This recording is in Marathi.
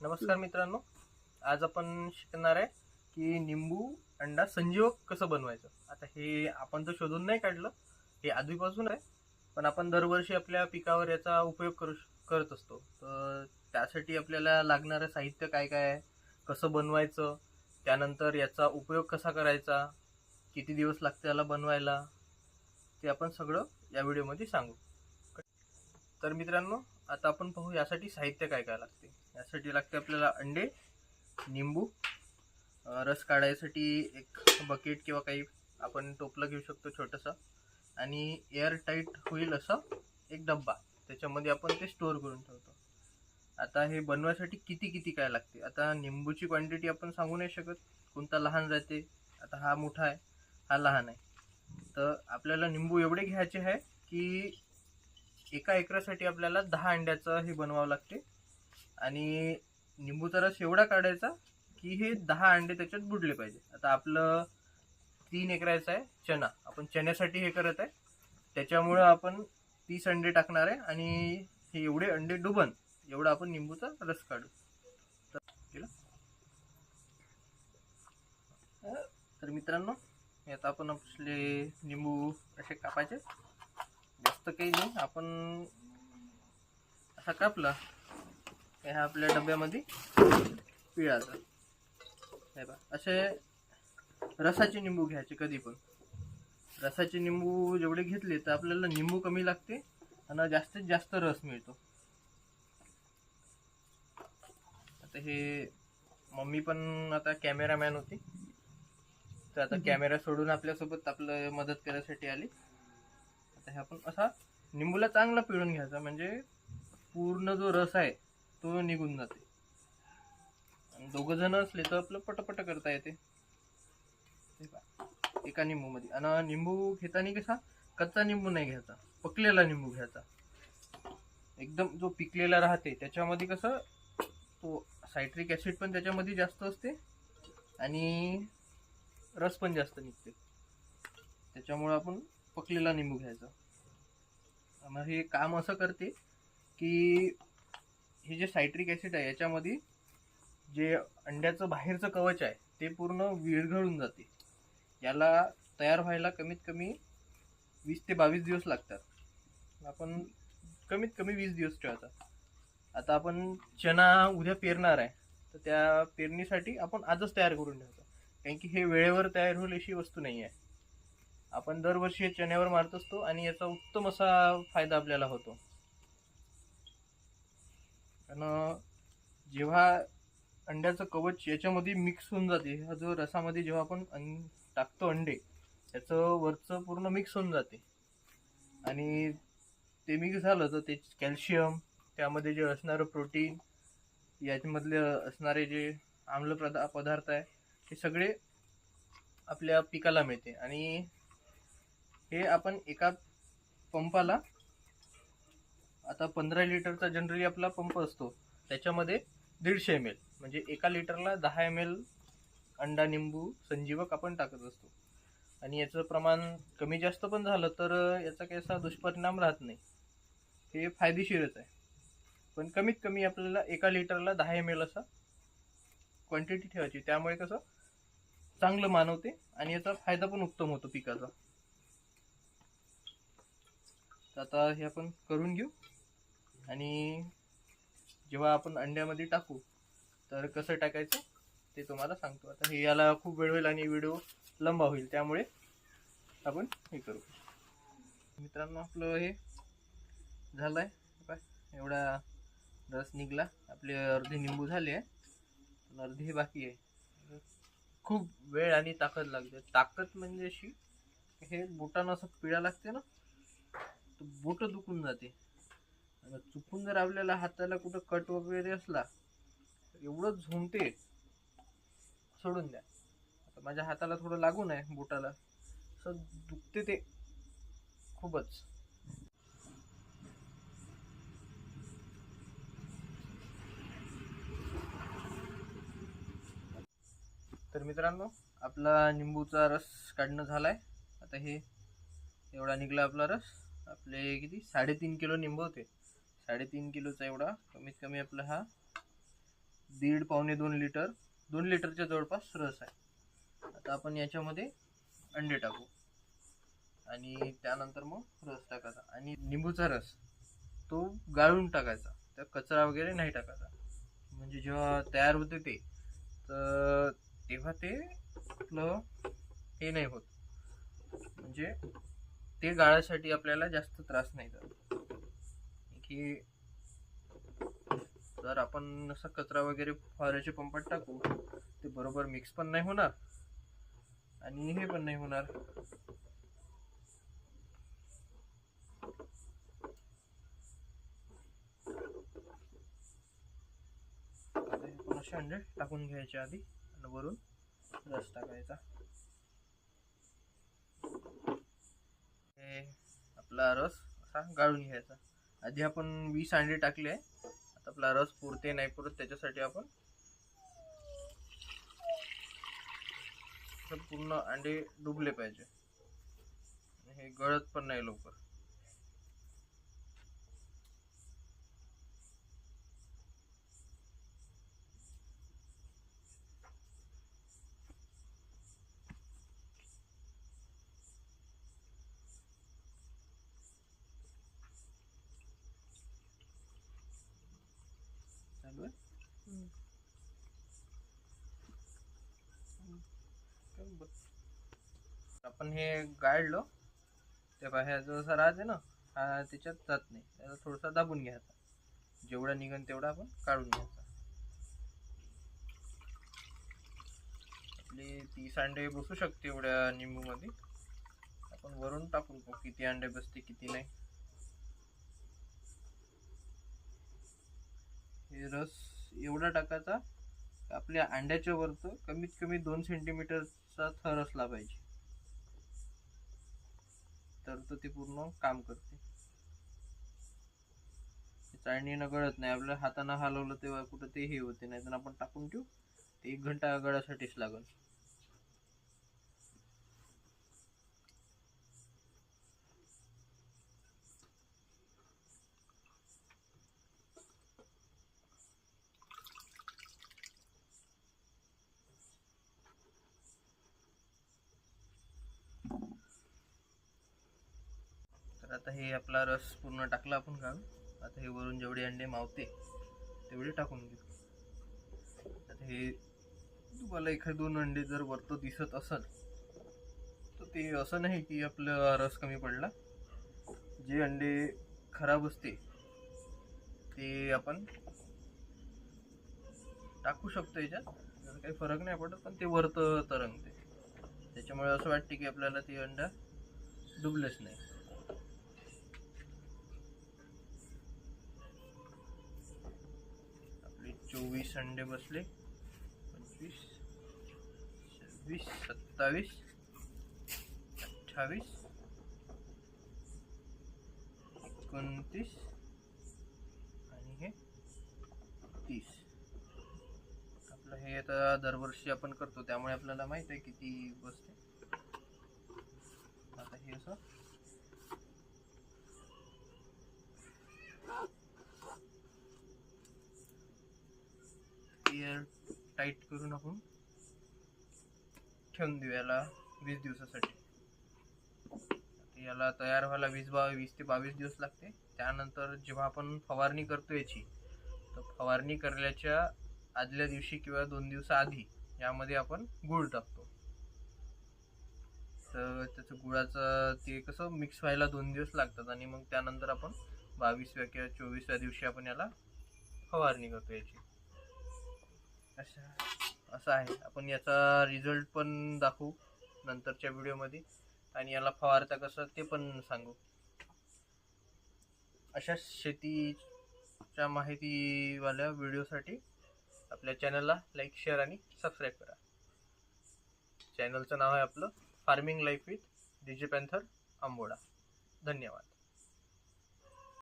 नमस्कार मित्रांनो आज आपण शिकणार आहे की निंबू अंडा संजीवक कसं बनवायचं. आता हे आपण तर शोधून नाही काढलं हे आधीपासून आहे पण आपण दरवर्षी आपल्या पिकावर याचा उपयोग करू करत असतो. तर त्यासाठी आपल्याला लागणारं साहित्य काय काय आहे कसं बनवायचं त्यानंतर याचा उपयोग कसा करायचा किती दिवस लागते याला बनवायला ते आपण सगळं या व्हिडिओमध्ये सांगू. तर मित्रांनो आता आपण पाहू यासाठी साहित्य काय काय लागते. यासाठी लागते आपल्याला अंडे निंबू रस काढायसाठी एक बकेट किंवा काही आपण टोपलं घेऊ शकतो छोटंसं. आणि एअर टाईट होईल असं एक डब्बा. त्याच्यामध्ये आपण ते स्टोअर करून ठेवतो. आता हे बनवायसाठी किती किती काय लागते? आता निंबूची क्वांटिटी आपण सांगू नाही शकत. कोणता लहान राहते? आता हा मोठा आहे हा लहान आहे. तर आपल्याला निंबू एवढे घ्यायचे आहे की एका एकरासाठी आपल्याला दहा अंड्याचं हे बनवावं लागते. आणि निंबूचा रस एवढा काढायचा की हे दहा अंडे त्याच्यात बुडले पाहिजे. आता आपलं तीन एकराचं आहे चना आपण चण्यासाठी हे करत आहे. त्याच्यामुळं आपण तीस अंडे टाकणार आहे आणि हे एवढे अंडे डुबन एवढा आपण निंबूचा रस काढू. तर केलं? तर मित्रांनो आता आपण आपले निंबू असे कापायचे. जास्त काही नाही आपण असा कापला. ह्या आपल्या डब्यामध्ये पिळाचा हे बा असे रसाचे निंबू घ्यायचे कधी पण. रसाचे निंबू जेवढे घेतले तर आपल्याला निंबू कमी लागते आणि जास्तीत जास्त रस मिळतो. आता हे मम्मी पण आता कॅमेरामॅन होती. तर आता कॅमेरा सोडून आपल्यासोबत आपलं मदत करायसाठी आली. आता हे आपण असा निंबूला चांगला पिळून घ्यायचा. म्हणजे पूर्ण जो रस आहे तो निघून जाते. आणि दोघं जण असले तर आपलं पटपट करता येते. हे पहा, एका निंबूमध्ये. आणि निंबू घेताना कसा? कच्चा निंबू नाही घ्यायचा. पकलेला निंबू घ्यायचा. एकदम जो पिकलेला राहते त्याच्यामध्ये कसं तो सायट्रिक ॲसिड पण त्याच्यामध्ये जास्त असते आणि रस पण जास्त निघते. त्याच्यामुळे आपण पकलेला निंबू घ्यायचा. मग हे काम असं करते की हे जे सायट्रिक ॲसिड आहे याच्यामध्ये जे अंड्याचं बाहेरचं कवच आहे ते पूर्ण विरघळून जाते. याला तयार व्हायला कमीत कमी वीस ते बावीस दिवस लागतात. आपण कमीत कमी वीस दिवस ठेवतात आता आपण चना उद्या पेरणार आहे तर त्या पेरणीसाठी आपण आजच तयार करून ठेवतो कारण की हे वेळेवर तयार होईल अशी वस्तू नाही आहे. आपण दरवर्षी हे चण्यावर मारत असतो आणि याचा उत्तम असा फायदा आपल्याला होतो. कारण जेव्हा अंड्याचं कवच याच्यामध्ये मिक्स होऊन जाते हा जो रसामध्ये जेव्हा आपण टाकतो अंडे त्याचं वरचं पूर्ण मिक्स होऊन जाते. आणि ते मिक्स झालं तर ते कॅल्शियम त्यामध्ये जे असणारं प्रोटीन याच्यामधले असणारे जे आम्ल पदा पदार्थ आहे ते सगळे आपल्या पिकाला मिळते. आणि हे आपण एका पंपाला आता पंधरा लिटरचा जनरली आपला पंप असतो त्याच्यामध्ये दीडशे एम एल म्हणजे एका लिटरला दहा एम एल अंडा निंबू संजीवक आपण टाकत असतो. आणि याचं प्रमाण कमी जास्त पण झालं तर याचा काही असा दुष्परिणाम राहत नाही. हे फायदेशीरच आहे. पण कमीत कमी आपल्याला एका लिटरला दहा एम एल असा क्वांटिटी ठेवायची. त्यामुळे कसं चांगलं मानवते आणि याचा फायदा पण उत्तम होतो पिकाचा. तर आता हे आपण करून घेऊ. आणि जेव्हा आपण अंड्यामध्ये टाकू तर कसं टाकायचं ते तुम्हाला सांगतो. आता हे याला खूप वेळ होईल आणि व्हिडिओ लंबा होईल त्यामुळे आपण हे करू. मित्रांनो आपलं हे झालं आहे काय एवढा रस निघला. आपले अर्धे निंबू झाले आहे. अर्धे हे बाकी आहे. खूप वेळ आणि ताकद लागते. ताकद म्हणजे अशी हे बुटानं असं पिळा लागते ना तर बोट दुखून जाते. आणि चुकून जर आपल्याला हाताला कुठं कट वगैरे असला तर एवढं झोंबते सोडून द्या. आता माझ्या हाताला थोडं लागून आहे बोटाला. असं दुखते ते. खूपच. तर मित्रांनो आपला निंबूचा रस काढणं झालाय. आता हे एवढा निघला आपला रस. आपले किती? साडेतीन किलो निंब होते. साडेतीन किलोचा एवढा कमीत कमी आपला हा दीड पावणे दोन लिटर दोन लिटरच्या जवळपास रस आहे. आता आपण याच्यामध्ये अंडे टाकू. आणि त्यानंतर मग रस टाकायचा. आणि निंबूचा रस तो गाळून टाकायचा. त्या कचरा वगैरे नाही टाकायचा. म्हणजे जेव्हा तयार होते ते तर तेव्हा ते आपलं हे नाही होत. म्हणजे ते गाळासाठी आपल्याला जास्त त्रास नाही जात की जर आपण असं कचरा वगैरे फवाऱ्याच्या पंपात टाकू ते बरोबर मिक्स पण नाही होणार आणि हे पण नाही होणार. असे अंडे म्हणजे टाकून घ्यायचे आधी आणि वरून रस टाकायचा हे आपला रस असा गाळून घ्यायचा. आधी आपण वीस अंडे टाकले. आता आपला रस पुरते नाही पुरत त्याच्यासाठी आपण पूर्ण अंडे डुबले पाहिजे. हे गळत पण नाही लवकर चालू आहे काय बघ. आपण हे गाळलो. ते बाहेरचं जसा राहते ना हा त्याच्यात जात नाही. त्याला थोडासा दाबून घ्यायचा जेवढा निघन तेवढा आपण काढून घ्यायचा आपले तीस अंडे बसू शकते एवढ्या निंबूमध्ये. आपण वरून टाकून पाहू किती अंडे बसते किती नाही. हे रस एवढा टाकायचा आपल्या अंड्याच्या वरतं कमीत कमी दोन सेंटीमीटरचा थर असला पाहिजे. तर तो ते पूर्ण काम करते. चाळणीनं गळत नाही. आपल्या हातानं हलवलं तेव्हा कुठं ते हे होते. नाही तर आपण टाकून ठेवू. ते एक घंटा गळासाठीच लागल तर आता हे आपला रस पूर्ण टाकला आपण काढून आता हे वरून जेवढे अंडे मावते तेवढे टाकून घेऊ. आता हे तुम्हाला एखाद दोन अंडे जर वरतं दिसत असल तर ते असं नाही की आपलं रस कमी पडला. जे अंडे खराब असते ते आपण टाकू शकतो याच्यात. काही फरक नाही पडत पण ते वरतं तरंगते. त्याच्यामुळे असं वाटते की आपल्याला ते अंडा डुबलेच नाही. आपले चोवीस अंडे बसले. पंचवीस सव्वीस सत्तावीस अठ्ठावीस एकोणतीस आणि हे तीस. आपलं हे आता दरवर्षी आपण करतो त्यामुळे आपल्याला माहीत आहे किती बसते. आता हे असं. एअर टाईट करून आपण ठेवून देऊ याला वीस दिवसासाठी. याला तयार व्हायला वीस बा वीस ते बावीस दिवस लागते. त्यानंतर जेव्हा आपण फवारणी करतो याची तर फवारणी करण्याच्या आदल्या दिवशी किंवा दोन दिवसाआधी यामध्ये आपण गुळ टाकतो. तर त्याचं गुळाचं ते कसं मिक्स व्हायला दोन दिवस लागतात आणि मग त्यानंतर आपण बावीसव्या किंवा चोवीसव्या दिवशी आपण याला फवारणी करतो याची. अशा असं आहे. आपण याचा रिझल्ट पण दाखवू नंतरच्या व्हिडिओमध्ये आणि याला फवारता कसं ते पण सांगू. अशा शेतीच्या माहितीवाल्या व्हिडिओसाठी आपल्या चॅनलला लाईक शेअर आणि सबस्क्राईब करा. चॅनलचं नाव आहे आपलं farming life with DJ panther Amboda. धन्यवाद.